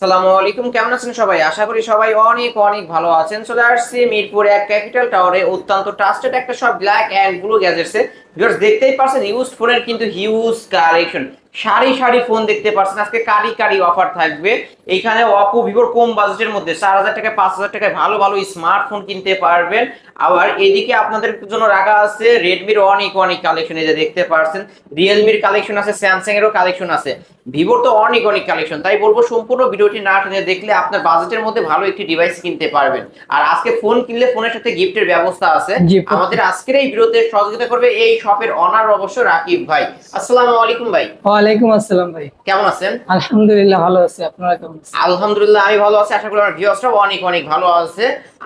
আসসালামু আলাইকুম। কেমন আছেন সবাই? আশা করি সবাই অনেক অনেক ভালো আছেন। চলে আসছি মিরপুর এক ক্যাপিটাল টাওয়ারে অত্যন্ত ট্রাস্টেড একটা সব ব্ল্যাক অ্যান্ড ব্লু গ্যাজেটসে ভিউয়ার্স দেখতেই পারছেন ইউজ ফোনের কিন্তু হিউজ কালেকশন সারি সারি ফোন দেখতে পারছেন আজকে কারি কারি অফার থাকবে। এইখানে অপো ভিভোর কম বাজেটের মধ্যে। চার হাজার টাকায় পাঁচ হাজার টাকায় ভালো ভালো স্মার্টফোন কিনতে পারবেন। আবার এদিকে আপনাদের জন্য রাখা আছে রেডমির অনেক অনেক কালেকশন এই যে দেখতে পারছেন। রিয়েলমির কালেকশন আছে স্যামসাং এরও কালেকশন আছে। ভিভোর তো অনেক অনেক কালেকশন তাই বলব সম্পূর্ণ ভিডিওটি না টেনে দেখলে আপনার বাজেটের মধ্যে ভালো একটি ডিভাইস কিনতে পারবেন। আর আজকে ফোন কিনলে ফোনের সাথে গিফটের ব্যবস্থা আছে। আমাদের আজকের এই ভিডিওতে সহযোগিতা করবে এই শপের অনার অবশ্য রাকিব ভাই। আসসালামু আলাইকুম ভাই। ওয়ালাইকুম আসসালাম ভাই। কেমন আছেন? আলহামদুলিল্লাহ ভালো আছি। আপনারা কেমন আলহামদুলিল্লাহ আমি ভালো আছি, আশা করি আমার ভিউয়ার্সরাও অনেক অনেক ভালো আছে।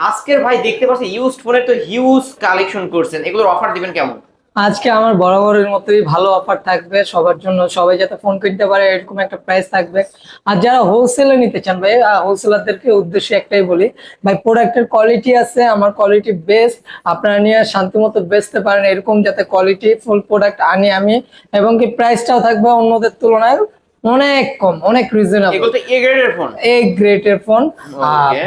আজকের ভাই দেখতে পাচ্ছি ইউজড ফোনের তো হিউজ কালেকশন করছেন। এগুলোর অফার দিবেন কেমন? আজকে আমার বরাবরের মতোই ভালো অফার থাকবে, সবার জন্য সবাই যাতে ফোন কিনতে পারে, এরকম একটা প্রাইস থাকবে। আর যারা হোলসেলে নিতে চান, ভাই হোলসেলারদেরকে উদ্দেশ্যে একটাই বলি, ভাই প্রোডাক্টের কোয়ালিটি আছে, আমার কোয়ালিটি বেস্ট আপনারা নিয়ে শান্তিমতো বেচতে পারেন, এরকম যাতে কোয়ালিটি ফুল প্রোডাক্ট আনি আমি, এবং কি প্রাইসটাও থাকবে অন্যদের তুলনায় অনেক কম অনেক রিজনেবল এগুলো এ গ্রেডের ফোন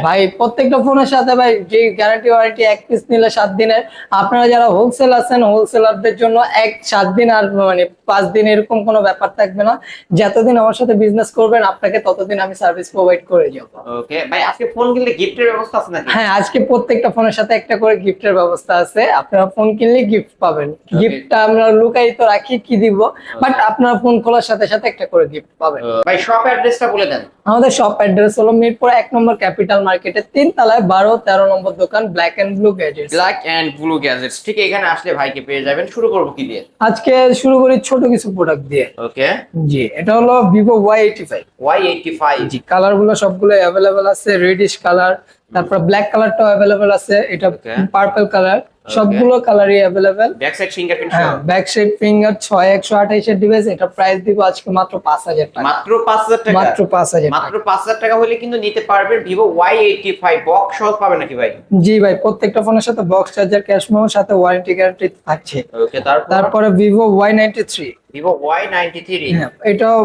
ভাই প্রত্যেকটা ফোনের সাথে ভাই যে গ্যারান্টি ওয়ারেন্টি এক পিস নিলে দিনের আপনারা যারা হোলসেল আছেন হোলসেলারদের জন্য এক সাত দিন আর মানে পাঁচ দিন এরকম কোনো ব্যাপার থাকবে না। যতদিন আমার সাথে বিজনেস করবেন আপনাকে ততদিন আমি সার্ভিস প্রোভাইড করে যাব। ওকে ভাই আজকে ফোন কিনলে গিফটের ব্যবস্থা আছে নাকি? হ্যাঁ আজকে প্রত্যেকটা ফোনের সাথে একটা করে গিফটের ব্যবস্থা আছে। আপনারা ফোন কিনলে গিফট পাবেন। গিফটটা আমরা লুকায়িত রাখি কি দিব বাট আপনারা ফোন খোলার সাথে সাথে একটা করে গিফট পাবেন। ভাই শপ অ্যাড্রেসটা বলে দেন। আমাদের শপ অ্যাড্রেস হলো মিরপুর এক নম্বর ক্যাপিটাল মার্কেটের তিন তলায় বারো তেরো নম্বর দোকান black and blue gadgets black and blue gadgets ঠিক এখানে আসলে ভাইকে পেয়ে যাবেন। শুরু করব কি দিয়ে? আজকে শুরু করি ছোট কিছু প্রোডাক্ট দিয়ে। ওকে জি এটা হলো Vivo Y eighty five Y eighty five জি কালারগুলো সবগুলো অ্যাভেলেবেল আছে। রেডিশ কালার তারপর ব্ল্যাক কালারটাও অ্যাভেলেবেল আছে। এটা. পার্পল কালার সবগুলো কালারই अवेलेबल ব্যাক সাইড ফিঙ্গারপ্রিন্ট হ্যাঁ ব্যাক সাইড ফিঙ্গার ছয় একশো আঠাইশের ডিভাইস এটা প্রাইস দিব আজকে মাত্র পাঁচ হাজার টাকা। মাত্র পাঁচ হাজার টাকা? মাত্র পাঁচ হাজার টাকা। মাত্র পাঁচ হাজার টাকা হলে কিন্তু নিতে পারবেন এইটটি ফাইভ বক্স সহ পাবেন নাকি ভাই? জি ভাই প্রত্যেকটা ফোনের সাথে বক্স চার্জার ক্যাশ মেমোর সাথে ওয়ারেন্টি গ্যারান্টি থাকছে। ওকে তারপর? তারপরে Vivo Y ninety three Vivo Y ninety three এটাও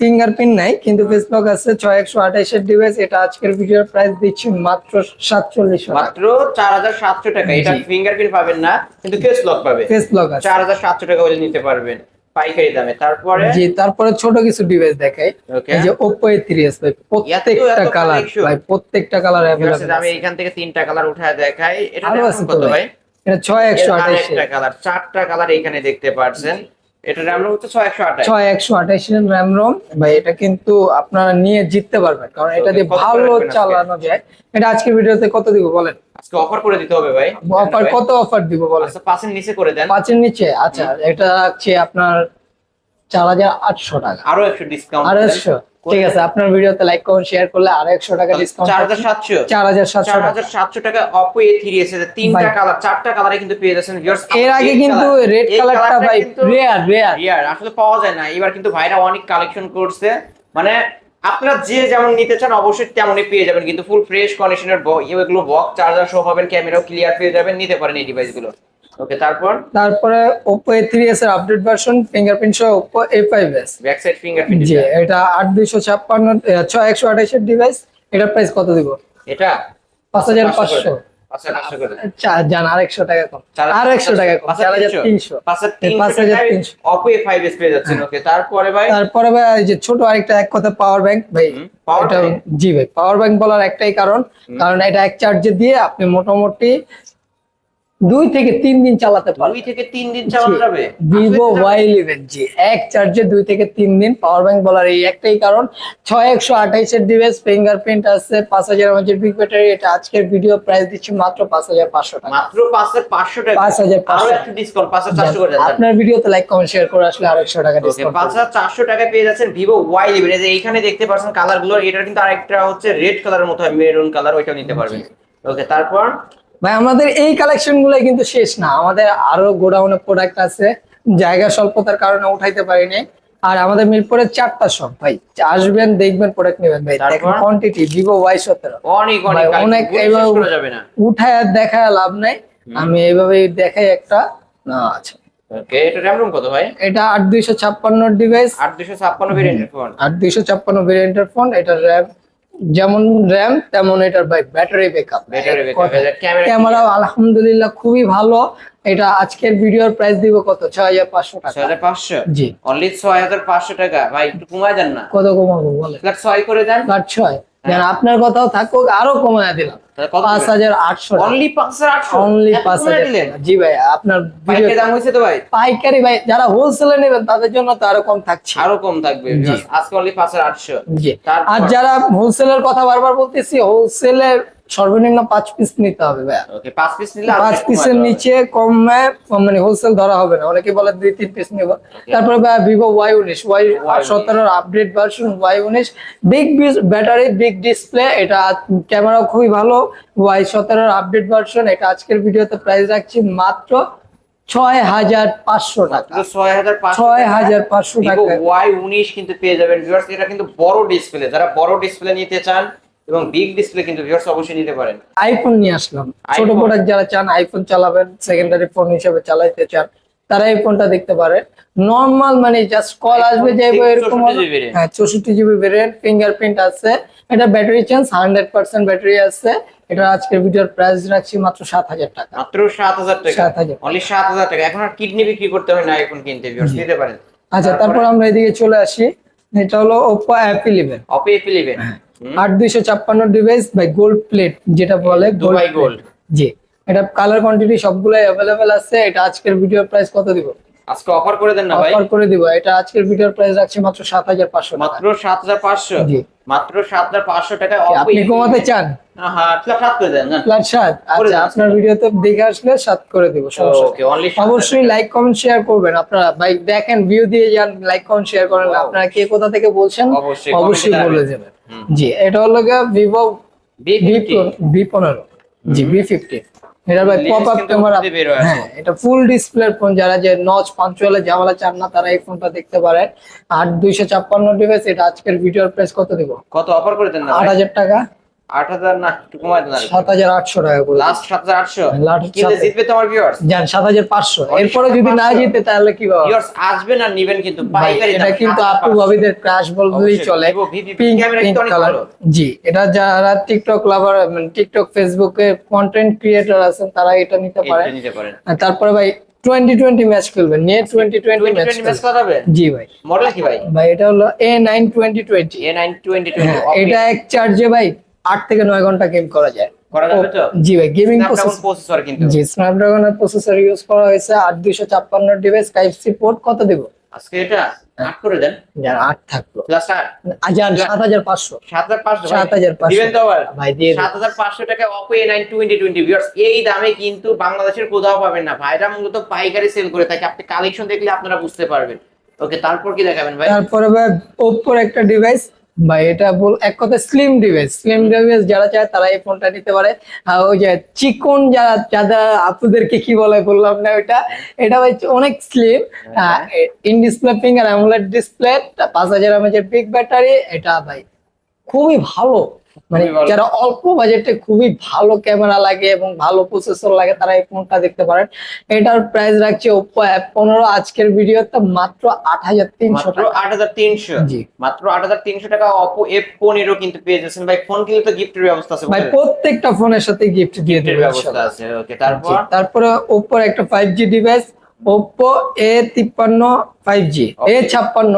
ফিঙ্গারপ্রিন্ট নাই কিন্তু ফেসবুক আছে ছয় একশো আঠাইশের ডিভাইস এটা আজকের ভিডিওর প্রাইস দিচ্ছি মাত্র সাতচল্লিশ মাত্র চার হাজার সাতশো টাকা এটা। ফিঙ্গারপ্রিন্ট পাবেন না কিন্তু কেস লক পাবে। ফেসবুক আছে। চার হাজার সাতশো টাকা হলে নিতে পারবেন পাইকারি দামে। তারপরে? জি তারপরে ছোট কিছু ডিভাইস দেখাই। ওকে এই যে Oppo A3s ভাই প্রত্যেকটা কালার ভাই প্রত্যেকটা কালার আমি এখান থেকে তিনটা কালার উঠায় দেখাই। এটা কত ভাই? এটা ছয় একশো আঠাইশ একটা কালার চারটা কালার এখানে দেখতে পাচ্ছেন এটা হচ্ছে একশো আঠাশ। ছয় একশো আঠাইশের র্যাম রোম ভাই এটা কিন্তু আপনারা নিয়ে জিততে পারবেন কারণ এটা দিয়ে ভালো চালানো যায়। এটা আজকের ভিডিওতে কত দিব বলেন? আজকে অফার করে দিতে হবে ভাই। অফার কত অফার দিব বলেন? আচ্ছা নিচে করে দেন। পাঁচের নিচে? আচ্ছা এটা রাখছে আপনার চার হাজার আটশো টাকা। আরও একশো ডিসকাউন্ট আড়াইশো? ঠিক আছে আপনার ভিডিওতে লাইক কমেন্ট শেয়ার করলে আরও একশো টাকা ডিসকাউন্ট চার হাজার সাতশো। চার হাজার সাতশো চার টাকা এসে তিনটা কালার চারটা কালারে কিন্তু পেয়ে যাচ্ছেন viewers। এর আগে কিন্তু রেড কালারটা ভাই কিন্তু রেয়ার রেয়ার আসলে পাওয়া যায় না। এবার কিন্তু ভাইরা অনেক কালেকশন করছে। মানে আপনারা যে যেমন নিতে চান অবশ্যই তেমনই পেয়ে যাবেন। কিন্তু ফুল ফ্রেশ কন্ডিশনের এগুলো বক্স চার্জার সহ পাবেন ক্যামেরাও ক্লিয়ার পেয়ে যাবেন নিতে পারেন এই ডিভাইসগুলো ওকে তারপর? তারপরে Oppo A3s এর আপডেট ভার্সন ফিঙ্গারপ্রিন্ট সহ Oppo A5s back side fingerprint জি এটা। আট দুইশো ছাপ্পান্ন ছয় একশো আঠাইশের ডিভাইস এটার প্রাইস কত দিব? এটা? পাঁচ হাজার পাঁচশো। পাঁচশো পাঁচশো করে। দেন। চার জান আর একশো টাকা কম। আর একশো টাকা কম চার হাজার তিনশো? পাঁচ হাজার তিনশো তিনশো। অপো এ ফাইভ এস পেয়ে যাচ্ছেন। ওকে তারপরে ভাই? তারপরে ভাই যে ছোট আরেকটা এক কথা পাওয়ার ব্যাংক ভাই? জি ভাই পাওয়ার ব্যাংক বলার একটাই কারণ। কারণ এটা এক চার্জে দিয়ে আপনি মোটামুটি দুই থেকে তিন দিন চালাতে দুই পারবেন থেকে তিন দিন চালানো যাবে? ভিভো ওয়াই ইলেভেন জি। এক চার্জে দুই থেকে তিন দিন। পাওয়ার ব্যাংক বলার এই একটাই কারণ। ছয় একশো আঠাইশের ডিভাইস ফিঙ্গারপ্রিন্ট আছে পাঁচ হাজার এমএচের বিগ ব্যাটারি এটা আজকের ভিডিও প্রাইস দিচ্ছি মাত্র পাঁচ হাজার পাঁচশো টাকা। মাত্র পাঁচ হাজার পাঁচশো টাকা। পাঁচ হাজার আরও পাঁচশো একটু ডিসকাউন্ট পাঁচ হাজার চারশো করে আপনার ভিডিওতে লাইক কমেন্ট শেয়ার করে আসলে আরেকশো টাকা ওকে ডিসকাউন্ট পাঁচ হাজার চারশো টাকায় পেয়ে যাচ্ছেন ভিভো ওয়াই ইলেভেন এইখানে দেখতে পাচ্ছেন কালারগুলো এটার কিন্তু আরেকটা হচ্ছে রেড কালারের মতো মেরুন কালার ওইটাও নিতে পারবেন। ওকে তারপর ভাই আমাদের এই কালেকশনগুলো কিন্তু শেষ না। আমাদের আরও গোডাউনে প্রোডাক্ট আছে জায়গা স্বল্পতার কারণে উঠাইতে পারিনি। আর আমাদের মিরপুরের চারটা সব ভাই আসবেন দেখবেন প্রোডাক্ট নেবেন ভাই? দেখেন কোয়ান্টিটি ভিভো ওয়াই সতেরো। অনেক অনেক এইভাবে- উঠায় দেখায় লাভ নাই। আমি এইভাবে দেখাই একটা না আচ্ছা ওকে এটা র্যাম রুম কত ভাই? ডিভাইস ফোন ভেরিয়েন্টের ফোন এটা র্যাম যেমন র্যাম তেমন এটার ভাই ব্যাটারি ব্যাকআপ ক্যামেরা ক্যামেরাও আলহামদুলিল্লাহ খুবই ভালো। এটা আজকের ভিডিওর প্রাইস দিব কত? ছয় হাজার পাঁচশো টাকা। ছয় হাজার পাঁচশো? জি। অনলি ছয় হাজার পাঁচশো টাকা। ভাই একটু কমায় দেন না। কত কমাবো বলে ছয় করে দেন। ছয়। আপনার কথাও থাকুক আরও কমায় দিলাম। পাঁচ হাজার আটশো অনলি পাঁচ হাজার আটশো? অনলি পাঁচ হাজার জি ভাই আপনার পাইকারি দাম হয়েছে তো ভাই? পাইকারি ভাই যারা হোলসেলে নেবেন তাদের জন্য তো আরও কম থাকছে। আরও কম থাকবে। আজকে অনলি পাঁচ হাজার আটশো। আর যারা হোলসেলের কথা বারবার বলতেছি হোলসেলের সর্বনিম্ন পাঁচ পিস নিতে হবে ভাইয়া। পাঁচ পিস নিলে পাঁচ পিসের নিচে কমে মানে হোলসেল ধরা হবে না। অনেকে বলে দুই তিন পিস নেব। তারপরে ভিভো ওয়াই উনিশ ওয়াই সতেরোর আপডেট ভার্সন ওয়াই উনিশ। বিগ ব্যাটারি বিগ ডিসপ্লে এটা ক্যামেরা খুবই ভালো। ওয়াই সতেরোর আপডেট ভার্সন এটা আজকের ভিডিওতে প্রাইস রাখছি মাত্র ছয় হাজার পাঁচশো টাকা। মাত্র ছয় হাজার পাঁচশো ছয় হাজার পাঁচশো টাকা। ওয়াই উনিশ কিন্তু পেয়ে যাবেন। এটা কিন্তু বড় ডিসপ্লে যারা বড় ডিসপ্লে নিতে চান এবং বিগ ডিসপ্লে কিন্তু ভিউয়ার্স অবশ্যই নিতে পারেন। আইফোন নিয়ে আসলাম। ছোট। প্রোডাক্ট যারা চান আইফোন চালাবেন সেকেন্ডারি ফোন হিসেবে চালাইতে চান তারা এই ফোনটা দেখতে পারে নর্মাল মানে জাস্ট কল আসবে যে six এরকম 64 GB হ্যাঁ চৌষট্টি জিবি ভেরিয়েন্ট ফিঙ্গারপ্রিন্ট আছে। এটা battery change hundred percent battery আছে। এটা আজকের ভিডিওর প্রাইস রাখছি মাত্র সাত হাজার টাকা। মাত্র সাত হাজার টাকা? 7,000 অনলি সাত হাজার টাকা। এখন আর কিডনি বিক্রি করতে হয় না আইফোন কিনতে ভিউয়ার্স নিতে পারেন। আচ্ছা তারপর? আমরা এদিকে চলে আসি। এটা হলো Oppo A eleven Oppo eleven আট দুইশো ছাপ্পান্ন ডিভাইস বাই গোল্ড প্লেট যেটা বলে দুবাই গোল্ড। জি। এটা কালার কোয়ান্টিটি সবগুলাই অ্যাভেলেবেল আছে। এটা আজকের ভিডিওর প্রাইস কত দিব? আজকে অফার করে দেন না ভাই। অফার করে দিব। এটা আজকের ভিডিওর প্রাইস রাখছি মাত্র সাত হাজার পাঁচশো টাকা। মাত্র সাত হাজার পাঁচশো। জি। মাত্র সাত হাজার পাঁচশো টাকা আপনি কমাতে চান। আপনার ভিডিওতে দেখে আসলে সাত করে দিব অবশ্যই লাইক কমেন্ট শেয়ার করবেন আপনারা। ভাই দেখেন ভিউ দিয়ে যান লাইক কমেন্ট শেয়ার করেন। আপনারা কে কোথা থেকে বলছেন অবশ্যই, বলে। দেবেন জি এটা হলো ভিভো বি ভি পনেরো। জি ভি ফিফটি এটা ভাই পপ আপ ক্যামেরা উপর দিয়ে বের হয়ে। আসে। হ্যাঁ এটা ফুল ডিসপ্লে ফোন যারা যে নচ পাঞ্চুয়ালে ঝামেলা চান না তারা এই ফোনটা দেখতে পারেন। আট দুইশো ছাপ্পান্ন ডিভাইস এটা আজকের ভিডিওর প্রাইস কত দিব? কত অফার করে দেন আট হাজার টাকা। আট হাজার না একটু কমায় দেন সাত হাজার আটশো টাকা করে লাস্ট সাত হাজার আটশো? Last সাত- জিতবে তোমার ভিউয়ার্স যান সাত হাজার পাঁচশো। এরপরে যদি না জিতে তাহলে কি পাবো ভিউয়ার্স আসবেন আর নিবেন কিন্তু পাইকারি এটা কিন্তু আপু ভাবিদের ক্রাশ বললেই চলে। পিঙ্ক ক্যামেরা পিঙ্ক কিন্তু অনেক কালার জি এটা যারা টিকটক লাভার মানে টিকটক ফেসবুকে কন্টেন্ট ক্রিয়েটর আছেন তারা এটা নিতে আর তারপরে ভাই টোয়েন্টি টোয়েন্টি ম্যাচ খেলবেন। নিয়ে টোয়েন্টি টোয়েন্টি ম্যাচ 20 জি ভাই। মডেল কি ভাই? ভাই এটা হলো A nine twenty twenty A nine twenty হ্যাঁ, এটা এক চার্জে ভাই আট থেকে নয় ঘণ্টা গেম করা যায়। করা যাবে তো? জি ভাই গেমিং স্ন্যাপড্রাগন প্রসেসর কিন্তু জি স্ন্যাপড্রাগনের প্রসেসর ইউজ করা হয়েছে আট দুইশো ছাপ্পান্ন ডিভাইস টাইপ সি পোর্ট কত দিব? আজকে এটা আট করে দেন। যার আট থাকল। প্লাস আট। আজান সাত হাজার পাঁচশো। সাত হাজার পাঁচশো সাত হাজার পাঁচশো। দিবেন তো আবার। ভাই দিয়ে সাত হাজার পাঁচশো টাকা Oppo A nine twenty twenty viewers এই দামে কিন্তু বাংলাদেশের কোথাও পাবেন না। ভাইরা মূলত পাইকারি সেল করে থাকে। আপনি কালেকশন দেখলে আপনারা বুঝতে পারবেন। ওকে তারপর কি দেখাবেন ভাই? তারপরে ভাই ওপ্পোর একটা ডিভাইস ভাই এটা বল এক কথা স্লিম ডিভাইস স্লিম ডিভাইস যারা চায় তারা এই ফোনটা নিতে পারে। ওই যে চিকন যারা যারা আপুদেরকে কি বলে বললাম না ওইটা এটা ভাই অনেক slim in display finger AMOLED display পাঁচ হাজার এমএচের বিগ ব্যাটারি এটা ভাই। খুবই ভালো। মানে যারা অল্প বাজেটে খুবই ভালো ক্যামেরা লাগে এবং ভালো প্রসেসর লাগে তারা এই ফোনটা দেখতে পারেন। এটার প্রাইস রাখছে ওপ্পো অ্যাপ পনেরো আজকের ভিডিওতে মাত্র আট হাজার তিনশো আট হাজার তিনশো। জি। মাত্র আট হাজার তিনশো টাকা অপো এফ পনেরো কিন্তু পেয়ে যাচ্ছেন। ভাই ফোন কিনলে তো গিফটের ব্যবস্থা আছে ভাই প্রত্যেকটা ফোনের সাথে গিফট দিয়ে দেবে ব্যবস্থা আছে ওকে তারপর? তারপরে ওপ্পোর একটা five G device Oppo A তিপ্পান্ন ফাইভ জি এ ছাপ্পান্ন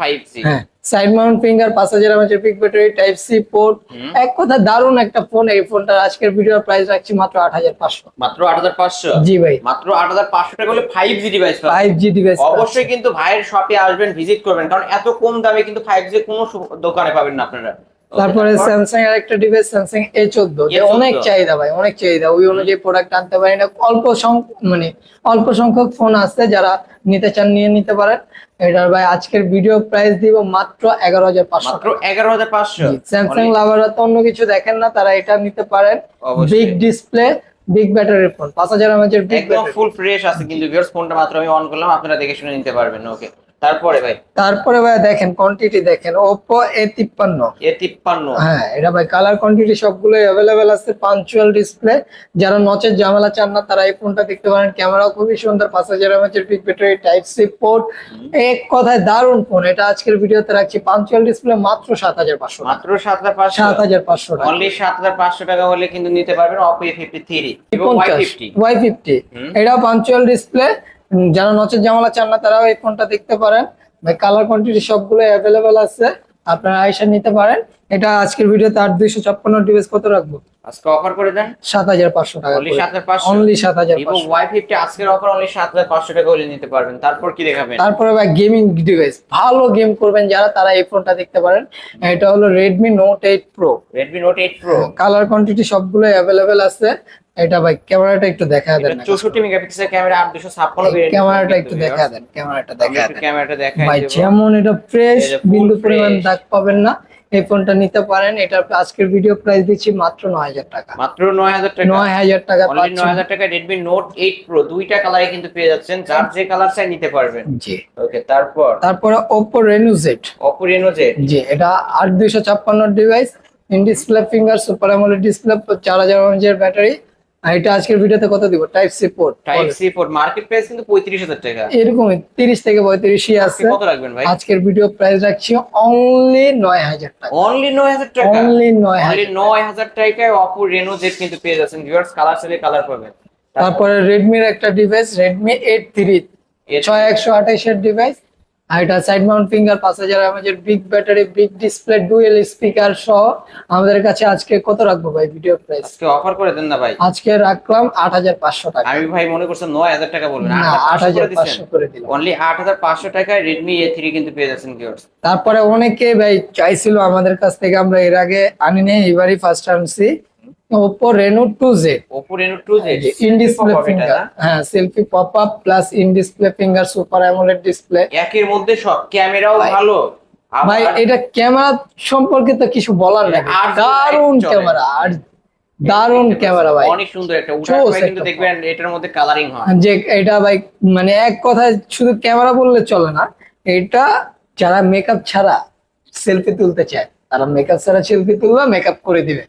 ফাইভ জি হ্যাঁ সাইড মাউন্ট ফিঙ্গার পাঁচ হাজার এমএচের peak battery type C port এক কথা দারুণ একটা ফোন এই ফোনটা আজকের ভিডিওর প্রাইস রাখছি মাত্র আট হাজার পাঁচশো। মাত্র আট হাজার পাঁচশো? জি ভাই। মাত্র আট হাজার পাঁচশো টাকা হলে five G device five G device অবশ্যই কিন্তু ভাইয়ের শপে আসবেন ভিজিট করবেন। কারণ এত কম দামে কিন্তু ফাইভ জি কোনো দোকানে পাবেন না আপনারা। তারপরে স্যামসাং এর একটা ডিভাইস স্যামসাং এ চোদ্দ অনেক চাহিদা ভাই অনেক চাহিদা। ওই অনুযায়ী প্রোডাক্ট আনতে পারি না অল্প সংখ্যক মানে অল্প সংখ্যক ফোন আছে যারা নিতে চান নিয়ে নিতে পারেন। এটার ভাই আজকের ভিডিও প্রাইস দিব মাত্র এগারো হাজার পাঁচশো মাত্র এগারো হাজার পাঁচশো? স্যামসাং লাভাররা তো অন্য কিছু দেখেন না তারা এটা নিতে পারেন। Big display big battery phone পাঁচ হাজার এমএচের বিগ একদম ফুল ফ্রেশ আছে কিন্তু ভিউয়ার্স ফোনটা মাত্র আমি অন করলাম আপনারা দেখে শুনে নিতে পারবেন ওকে তারপরে ভাই? তারপরে ভাই দেখেন কোয়ান্টিটি দেখেন ওপো এ তিপ্পান্ন। এ তিপ্পান্ন। হ্যাঁ এটা ভাই কালার কোয়ান্টিটি সবগুলো অ্যাভেলেবেল আছে পাঞ্চুয়াল ডিসপ্লে যারা নচের ঝামেলা চান না তারা এই ফোনটা দেখতে পারেন। ক্যামেরাও খুবই সুন্দর পাঁচ হাজার এমএচের peak battery type C port এক কথায় দারুণ ফোন এটা আজকের ভিডিওতে রাখছি। পাঞ্চুয়াল ডিসপ্লে মাত্র সাত হাজার পাঁচশো মাত্র সাত হাজার পাঁচশো। সাত হাজার পাঁচশো টাকা। অনলি সাত হাজার পাঁচশো টাকা হলে কিন্তু নিতে পারবেন ফিফটি থ্রি এবং ওয়াই ফিফটি ওয়াই ফিফটি হুম। এটাও পাঞ্চুয়াল ডিসপ্লে যারা নচের জামালা চান না তারাও এই ফোনটা দেখতে পারেন। ভাই কালার কোয়ান্টিটি সবগুলো অ্যাভেলেবেল আছে। আপনারা আইসা নিতে পারেন। এটা আজকের ভিডিওতে আট দুইশো ছাপ্পান্ন ডিভাইস কত রাখব? আজকে অফার করে দেন। সাত হাজার পাঁচশো টাকা অনলি আজকের অফার অনলি সাত হাজার পাঁচশো টাকা হলে নিতে পারবেন। তারপর কি দেখাবেন? তারপরে ভাই গেমিং ডিভাইস ভালো গেম করবেন যারা তারা এই ফোনটা দেখতে পারেন। এটা হলো Redmi Note eight Pro Redmi Note eight Pro colour quantity সবগুলো আছে। এটা ভাই ক্যামেরাটা একটু দেখা দেন না চৌষট্টি মেগাপিক্সেল ক্যামেরা আট দুশো ছাপ্পান্ন ক্যামেরাটা একটু দেখা দেন ক্যামেরাটা দেখা দেন। ক্যামেরাটা দেখাই ভাই যেমন এটা ফ্রেশ বিন্দু পরিমাণ দাগ পাবেন না এই ফোনটা নিতে পারেন। এটা আজকের ভিডিও প্রাইস দিচ্ছি মাত্র নয় হাজার টাকা। মাত্র নয় হাজার টাকা। নয় হাজার টাকা নয় পাচ্ছেন। হাজার টাকা রেডমি নোট এইট প্রো দুইটা কালারে কিন্তু পেয়ে যাচ্ছেন। যার যে কালার চাই নিতে পারবেন। জি। ওকে তারপর? তারপরে Oppo Reno Z Oppo Reno Z G এটা আট দুইশো ছাপ্পান্ন device in display finger super AMOLED display চার হাজার এমএচের ব্যাটারি আর এটা আজকের ভিডিওতে কত দিব? Type C port type C port market price কিন্তু পঁয়ত্রিশ হাজার টাকা। এরকমই তিরিশ থেকে পঁয়ত্রিশই আজকে আছে। কত রাখবেন ভাই? আজকের ভিডিও প্রাইস রাখছি অনলি নয় হাজার টাকা। অনলি নয় হাজার টাকা? অনলি নয় অনলি হাজার নয় হাজার টাকায় অপো রেনো জেড কিন্তু পেয়ে যাচ্ছেন। ভিউয়ার্স কালার চাইলে কালার পাবেন। তারপরে রেডমির একটা ডিভাইস রেডমি এইট থ্রি এর- ছয় একশো আঠাইশের ডিভাইস আর এটা সাইড মাউন্ট ফিঙ্গার পাঁচ হাজার আমাদের big battery big display dual speaker সহ আমাদের কাছে আজকে কত রাখব ভাই ভিডিও প্রাইস আজকে অফার করে দেন না ভাই। আজকে রাখলাম আট হাজার পাঁচশো টাকা। আমি ভাই মনে নয় হাজার টাকা বলবেন। না আট হাজার পাঁচশো করে দিলাম। অনলি আট হাজার পাঁচশো টাকায় রেডমি এ থ্রি কিন্তু পেয়ে যাচ্ছেন ভিউয়ার্স তারপরে অনেকে ভাই চাইছিল আমাদের কাছ থেকে আমরা এর আগে আনি নেই এবারই ফার্স্ট আনছি। Oppo Reno two Z Oppo Reno two Z in display finger হ্যাঁ selfie pop up plus in display finger super AMOLED display একের মধ্যে সব ক্যামেরাও ভালো। ভাই এটা ক্যামেরা সম্পর্কে তো কিছু বলার নেই। আর দারুণ ক্যামেরা আর দারুণ ক্যামেরা ভাই। অনেক সুন্দর একটা উঠার পরে কিন্তু দেখবেন এটার মধ্যে কালারিং হয়। যে এটা ভাই মানে এক কথায় শুধু ক্যামেরা বললে চলে না এটা যারা মেকআপ ছাড়া সেলফি তুলতে চায় তারা মেকআপ ছাড়া সেলফি তুলবে মেকআপ করে দিবে।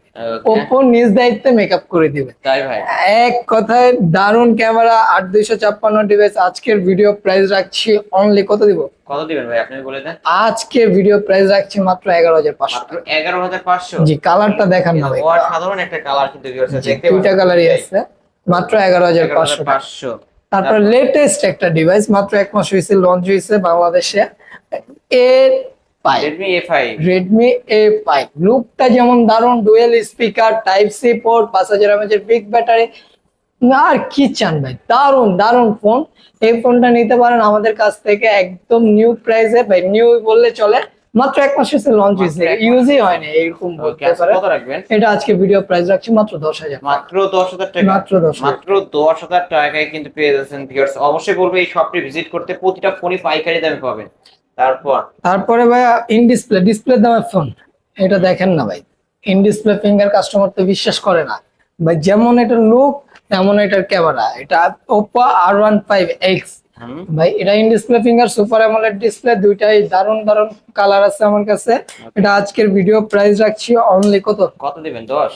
ওপো নিজ দায়িত্বে মেকআপ করে দিবে। তাই ভাই। এক কথায় দারুণ ক্যামেরা আট দুইশো ছাপ্পান্ন ডিভাইস আজকের ভিডিও প্রাইস রাখছি অনলি কত দিব? কত দিবেন ভাই? আপনি বলে দেন। আজকের ভিডিও প্রাইস রাখছি মাত্র এগারো হাজার পাঁচশো। এগারো হাজার পাঁচশো? জি কালারটা দেখান না ভাই। সাধারণ একটা কালার কিন্তু viewers জি, দেখতে দুইটা কালারই আছে। মাত্র এগারো হাজার পাঁচশো। পাঁচশো। তারপর লেটেস্ট একটা ডিভাইস মাত্র এক মাস হয়েছে লঞ্চ হয়েছে বাংলাদেশে। A Redmi A five Redmi A five লুকটা যেমন দারুণ dual speaker type C port পাঁচ হাজার এমএচের বিগ ব্যাটারি আর কি চান ভাই? দারুণ দারুণ ফোন এই ফোনটা নিতে পারেন আমাদের কাছ থেকে একদম নিউ প্রাইসে ভাই নিউ বললে চলে। মাত্র এক মাস হয়েছে। লঞ্চ হয়েছে। ইউজই হয়নি এরকম রাখবেন? এটা আজকে ভিডিও প্রাইস রাখছি মাত্র দশ হাজার মাত্র দশ হাজার টাকা। মাত্র দশ মাত্র দশ হাজার টাকায় কিন্তু পেয়ে যাচ্ছেন ভিউয়ার্স অবশ্যই বলব এই শপটি ভিজিট করতে প্রতিটা ফোনই পাইকারি দামে পাবেন। তারপর? তারপরে ভাইয়া ইন ডিসপ্লে ডিসপ্লে দামের ফোন এটা দেখেন না ভাই। ইন ডিসপ্লে ফিঙ্গার কাস্টমার তো বিশ্বাস করে না। ভাই যেমন এটার লুক তেমন এটার ক্যামেরা এটা Oppo R one five X ভাই এটা in display finger super AMOLED display দুইটাই দারুণ দারুণ কালার আছে আমার কাছে। এটা আজকের ভিডিও প্রাইস রাখছি অনলি কত? কত দিবেন দশ?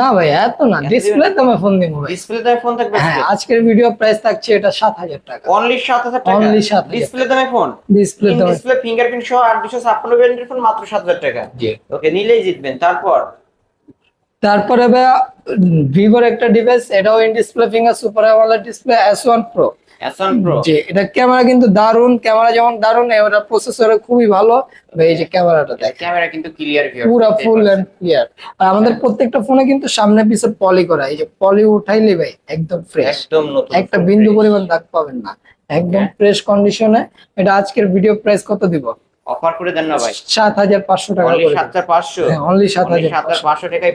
না ভাই এত না। এত ডিসপ্লে দামে ফোন দিব ভাই ডিসপ্লে দামে ফোন থাকবে হ্যাঁ আজকের ভিডিও প্রাইস থাকছে এটা সাত হাজার টাকা। অনলি সাত হাজার টাকা? Only 7,000 ডিসপ্লে দামে ফোন ডিসপ্লে ডিসপ্লে ফিঙ্গারপ্রিন্ট সহ আট দুশো ছাপ্পান্ন ফোন মাত্র সাত হাজার টাকা। জি। ওকে নিলেই জিতবেন। তারপর? তারপরে ভিভোর একটা ডিভাইস এটাও in display finger super AMOLED display S one Pro জি এটা ক্যামেরা কিন্তু দারুণ ক্যামেরা যেমন দারুণ এটা প্রসেসর খুবই ভালো। এই যে ক্যামেরাটা দেখ ক্যামেরা কিন্তু ক্লিয়ার পুরা ফুল এন্ড ক্লিয়ার আর আমাদের প্রত্যেকটা ফোনে কিন্তু সামনে পিছে পলি করা। এই যে পলি উঠাইলে ভাই একদম ফ্রেশ একদম নতুন একটা বিন্দু পরিমাণ দাগ পাবেন না। একদম ফ্রেশ কন্ডিশনে এটা আজকের ভিডিও প্রাইস কত দিব? অফার করে দেন না ভাই। সাত হাজার পাঁচশো টাকা করে হ্যাঁ, only 7,500 সাত পাঁচশো টাকায়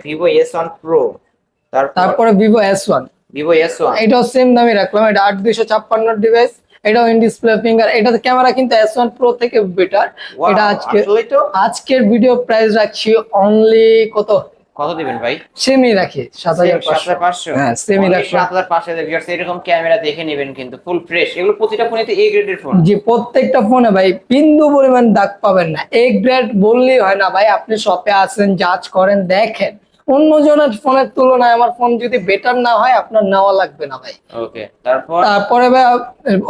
তারপর তারপরে Vivo S one Vivo S এটাও সেম দামই রাখলাম। এটা আট দুইশো ছাপ্পান্ন ডিভাইস এটাও ইন ডিসপ্লে ফিঙ্গার এটাতে ক্যামেরা কিন্তু এস ওয়ান প্রো থেকে বেটার এটা আজকে আজকের ভিডিও প্রাইস রাখছি অনলি কত? কত দিবেন ভাই? সেমি রাখি সাত হাজার পাঁচশো। হ্যাঁ সেমি রাখি সাত হাজার পাঁচশো এরকম ক্যামেরা দেখে নেবেন কিন্তু ফুল ফ্রেশ এগুলো প্রতিটা ফোনে তো এ গ্রেডের ফোন জি প্রত্যেকটা ফোনে ভাই বিন্দু পরিমাণ দাগ পাবেন না। এ গ্রেড বললেই হয় না ভাই আপনি শপে আসেন যাচ করেন দেখেন। অন্য জনের ফোনের তুলনায় আমার ফোন যদি বেটার না হয় আপনার নেওয়া লাগবে না ভাই। ওকে তারপর? তারপরে ভাই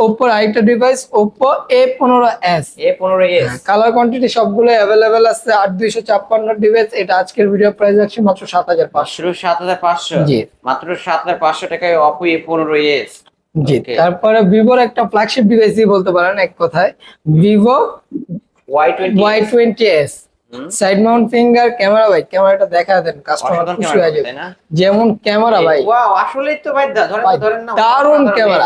ওপ্পোর আরেকটা ডিভাইস ওপ্পো এ পনেরো এস এ পনেরো এস কালার কোয়ান্টিটি সবগুলো অ্যাভেলেবেল আছে আট দুইশো ছাপ্পান্ন ডিভাইস এটা আজকের ভিডিও প্রাইস আছে মাত্র সাত হাজার পাঁচশো। সাত হাজার পাঁচশো? জি। মাত্র সাত হাজার পাঁচশো টাকায় অপো এ পনেরো এস জি তারপরে ভিভোর একটা ফ্ল্যাগশিপ ডিভাইসই বলতে পারেন এক কথায় Vivo Y twenty Y twenty S. Side mount finger camera ভাই ক্যামেরাটা দেখা দেন কাস্টমার খুশি হয়ে যাবে। যেমন ক্যামেরা ভাই ওয়াও আসলেই তো ভাই ধরেন ধরেন না দারুণ ক্যামেরা।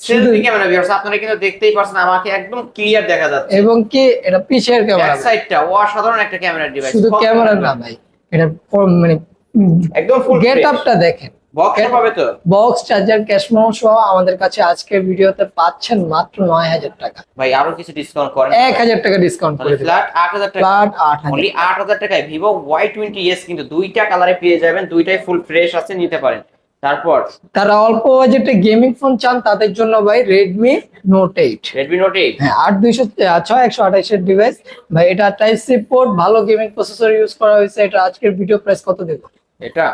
সেলফি ক্যামেরা ভিউয়ার্স আপনারা কিন্তু দেখতেই পারছেন আমাকে একদম ক্লিয়ার দেখা যাচ্ছে। এবং কি এটা পিছের ক্যামেরা ব্যাক সাইডটা অসাধারণ একটা ক্যামেরা ডিভাইস শুধু ক্যামেরা না ভাই এটা মানে একদম ফুল গেট আপটা দেখেন। বক্স চার্জার ক্যাশ সহ আমাদের কাছে আজকের ভিডিওতে পাচ্ছেন মাত্র নয় হাজার টাকা। ভাই আরও কিছু ডিসকাউন্ট করেন। এক হাজার টাকা ডিসকাউন্ট করে ফ্ল্যাট আট হাজার টাকা। ফ্ল্যাট টাকায় ভিভো ওয়াই টোয়েন্টি এস কিন্তু দুইটা কালারে পেয়ে যাবেন দুইটাই ফুল ফ্রেশ আছে নিতে পারেন। তারপর? তারা অল্প বাজেটে গেমিং ফোন চান তাদের জন্য ভাই Redmi Note eight Redmi Note eight হ্যাঁ আট দুইশো ছয় একশো আঠাইশের ডিভাইস ভাই এটা টাইপ সি পোর্ট ভালো গেমিং প্রসেসর ইউজ করা হয়েছে। এটা আজকের ভিডিও প্রাইস কত দেব? এটা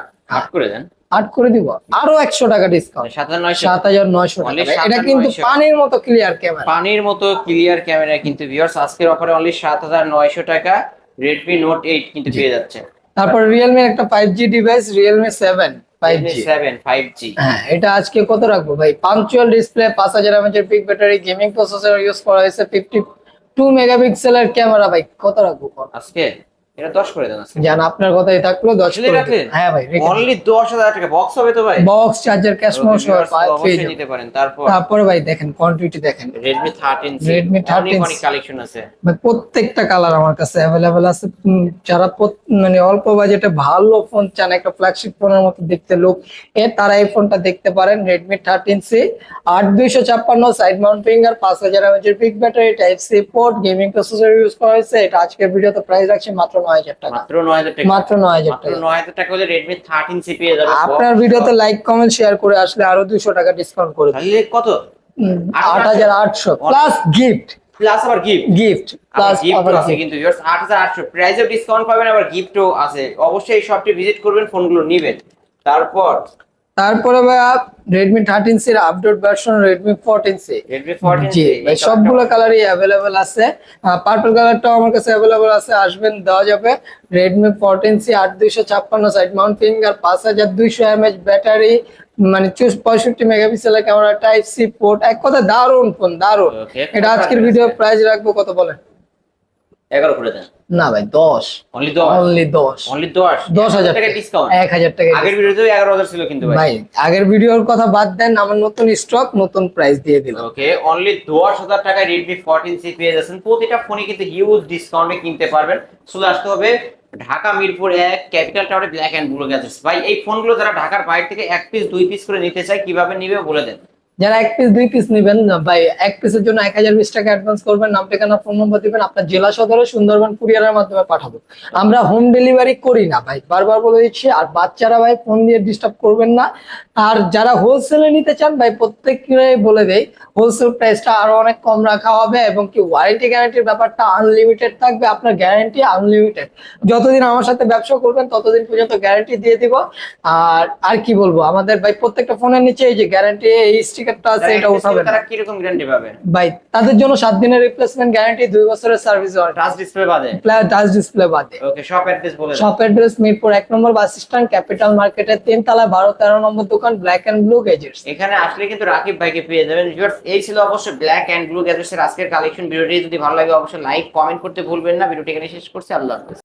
করে দেন। আট করে দিব। আরও একশো টাকা ডিসকাউন্ট সাত হাজার নয়শো সাত হাজার নয়শো টাকা। এটা কিন্তু পানির মতো ক্লিয়ার ক্যামেরা পানির মতো ক্লিয়ার ক্যামেরা কিন্তু ভিউয়ার্স আজকের অফারে অনলি সাত হাজার নয়শো টাকা। রেডমি নোট এইট কিন্তু পেয়ে যাচ্ছে। তারপর রিয়েলমি একটা five G device Realme seven হ্যাঁ এটা আজকে কত রাখব ভাই? পাঞ্চুয়াল ডিসপ্লে পাঁচ হাজার এমএচের peak battery gaming processor use করা হয়েছে ফিফটি টু মেগাপিক্সেলের ক্যামেরা ভাই কত রাখব আজকে? এটা দশ করে দেন জান আপনার কথাই থাকল দশ আসলে রাখলেন? হ্যাঁ ভাই অনলি দশ হাজার টাকা বক্স হবে তো ভাই? Box charger cash Okay, mount সহ viewers, পেয়ে নিতে পারেন। তারপর? তারপরে ভাই দেখেন কোয়ান্টিটি দেখেন। রেডমি থার্টিন Redmi 13C অনেক কালেকশন আছে। প্রত্যেকটা কালার আমার কাছে আছে। যারা মানে অল্প বাজেটে ভালো ফোন চান একটা ফ্ল্যাগশিপ ফোনের মতো দেখতে লোক এ তারা এই ফোনটা দেখতে পারেন রেডমি থার্টিন সি আট দুইশো ছাপ্পান্ন সাইড মাউন্ট ফিঙ্গার পাঁচ হাজার এমএচের peak battery type C port gaming processor use করা হয়েছে। এটা আজকের ভিডিওতে প্রাইস রাখছি মাত্র টাকা। মাত্র টাকা। মাত্র টাকা। টাকা হলে পেয়ে আপনার ভিডিওতে লাইক কমেন্ট শেয়ার করে আসলে আরও দুইশো টাকা ডিসকাউন্ট করে তাহলে কত? আট হাজার আটশো। প্লাস গিফট প্লাস আবার গিফট গিফট প্লাস গিফট আছে কিন্তু ভিউয়ার্স 8800 ডিসকাউন্ট পাবেন আবার গিফটও আছে। অবশ্যই এই শপটি ভিজিট করবেন ফোনগুলো নেবেন। তারপর তারপরে ভাই রেডমি থার্টিন সির update version Redmi fourteen C Redmi 14 জি ভাই সবগুলো কালারই অ্যাভেলেবেল আছে। পার্পল কালারটাও আমার কাছে অ্যাভেলেবেল আছে আসবেন দেওয়া যাবে। রেডমি ফোরটিন সি আট দুইশো ছাপ্পান্ন সাইড মাউন্ট ফিঙ্গার পাঁচ হাজার দুইশো এমএচ ব্যাটারি মানে চুজ পঁয়ষট্টি মেগাপিক্সেলের ক্যামেরা টাইপ সি পোর্ট এক কথা দারুণ ফোন দারুণ। এটা আজকের ভিডিও প্রাইস রাখব কত বলেন? 11 করে দেন। না ভাই দশ। অনলি 10 অনলি দশ। অনলি 10 দশ হাজার টাকা ডিসকাউন্ট এক হাজার টাকা আগের ভিডিওতেও 11000 ছিল কিন্তু ভাই। আগের ভিডিওর কথা বাদ দেন আমার নতুন স্টক নতুন প্রাইস দিয়ে দিলাম। ওকে অনলি 10000 টাকায় রেডমি 14 সি পেয়ে যাচ্ছেন। প্রতিটা ফোনে কিন্তু হিউজ ডিসকাউন্টে কিনতে পারবেন। চলে আসতে হবে ঢাকা মিরপুর এক ক্যাপিটাল টাওয়ারে ব্ল্যাক এন্ড ব্লু গ্যাজেটস ভাই এই ফোনগুলো যারা ঢাকার বাইরে থেকে এক পিস দুই পিস করে নিতে চায় কীভাবে নিবে বলে দেন। যারা এক পিস দুই পিস নেবেন ভাই, এক পিসের জন্য এক হাজার বিশ টাকা অ্যাডভান্স করবেন, নাম, ঠিকানা ফোন নম্বর দিবেন, আপনার জেলা সদরে সুন্দরবন কুরিয়ারের মাধ্যমে পাঠাবো। আমরা হোম ডেলিভারি করি না, ভাই, বারবার বলে দিচ্ছি, আর বাচ্চারা ভাই ফোন দিয়ে ডিস্টার্ব করবেন না। আর যারা হোলসেলে নিতে চান, ভাই প্রত্যেককে বলে দেয় হোলসেল প্রাইসটা আরও অনেক কম রাখা হবে এবং কি ওয়ারেন্টি গ্যারান্টির ব্যাপারটা আনলিমিটেড থাকবে, আপনার গ্যারান্টি আনলিমিটেড যতদিন আমার সাথে ব্যবসা করবেন, ততদিন পর্যন্ত গ্যারান্টি দিয়ে দিব। আর আর কি বলব, আমাদের ভাই, প্রত্যেকটা ফোনের নিচে এই যে গ্যারান্টি এই স্টিকারটা আছে এটা উঠাবেন। তারা কীরকম গ্যারান্টি পাবে? ভাই তাদের জন্য সাত দিনের রিপ্লেসমেন্ট গ্যারান্টি দুই বছরের সার্ভিস টাচ ডিসপ্লে বাদে? টাচ ডিসপ্লে বাদে। ওকে শপ অ্যাড্রেস বলে শপ অ্যাড্রেস মিরপুর এক নম্বর বাস স্ট্যান্ড ক্যাপিটাল মার্কেটের তিন তলায় বারো তেরো নম্বর দোকান ব্ল্যাক এন্ড ব্লু গেজেটস এখানে আসলে কিন্তু রাকিব ভাইকে পেয়ে যাবেন। ভিউয়ার্স এই ছিল অবশ্যই ব্ল্যাক এন্ড ব্লু গ্যাজেটসের আজকের কালেকশন ভিডিওটি যদি ভালো লাগে অবশ্যই লাইক কমেন্ট করতে ভুলবেন না। ভিডিওটি এখানে শেষ করছি। আল্লাহ হাফেজ।